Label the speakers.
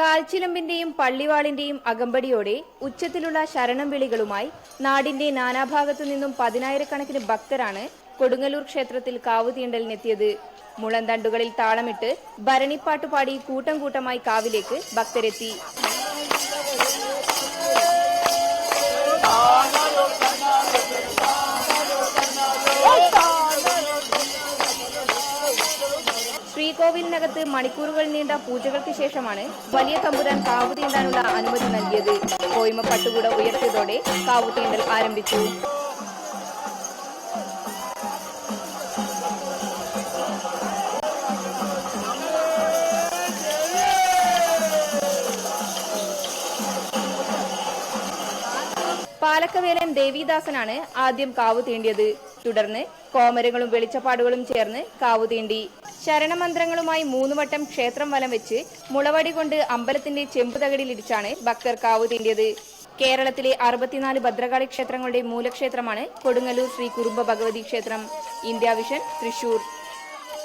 Speaker 1: കാൽച്ചിലമ്പിന്റെയും പള്ളിവാളിന്റെയും അകമ്പടിയോടെ ഉച്ചത്തിലുള്ള ശരണം വിളികളുമായി നാടിന്റെ നാനാഭാഗത്തു നിന്നും പതിനായിരക്കണക്കിന് ഭക്തരാണ് കൊടുങ്ങല്ലൂർ ക്ഷേത്രത്തിൽ കാവുതീണ്ടലിനെത്തിയത്. മുളന്തണ്ടുകളിൽ താളമിട്ട് ഭരണിപ്പാട്ടുപാടി കൂട്ടം കൂട്ടമായി കാവിലേക്ക് ഭക്തരെത്തി. ശ്രീകോവിലിനകത്ത് മണിക്കൂറുകൾ നീണ്ട പൂജകൾക്ക് ശേഷമാണ് വലിയ തമ്പുരാൻ കാവു തീണ്ടാനുള്ള അനുമതി നൽകിയത്. കോയ്മ പട്ടുകൂട ഉയർത്തിയതോടെ കാവു ആരംഭിച്ചു. പാലക്കവേലൻ ദേവിദാസനാണ് ആദ്യം കാവു തീണ്ടിയത്. തുടർന്ന് കോമരങ്ങളും വെളിച്ചപ്പാടുകളും ചേർന്ന് കാവു തീണ്ടി. ശരണമന്ത്രങ്ങളുമായി മൂന്ന് വട്ടം ക്ഷേത്രം വലം വെച്ച് മുളവടി കൊണ്ട് അമ്പലത്തിന്റെ ചെമ്പുതകടിലിടിച്ചാണ് ഭക്തർ കാവു തീണ്ടിയത്. കേരളത്തിലെ അറുപത്തിനാല് ഭദ്രകാളി ക്ഷേത്രങ്ങളുടെ മൂലക്ഷേത്രമാണ് കൊടുങ്ങല്ലൂർ ശ്രീ കുറുമ്പ ഭഗവതി ക്ഷേത്രം. India vision Thrissur.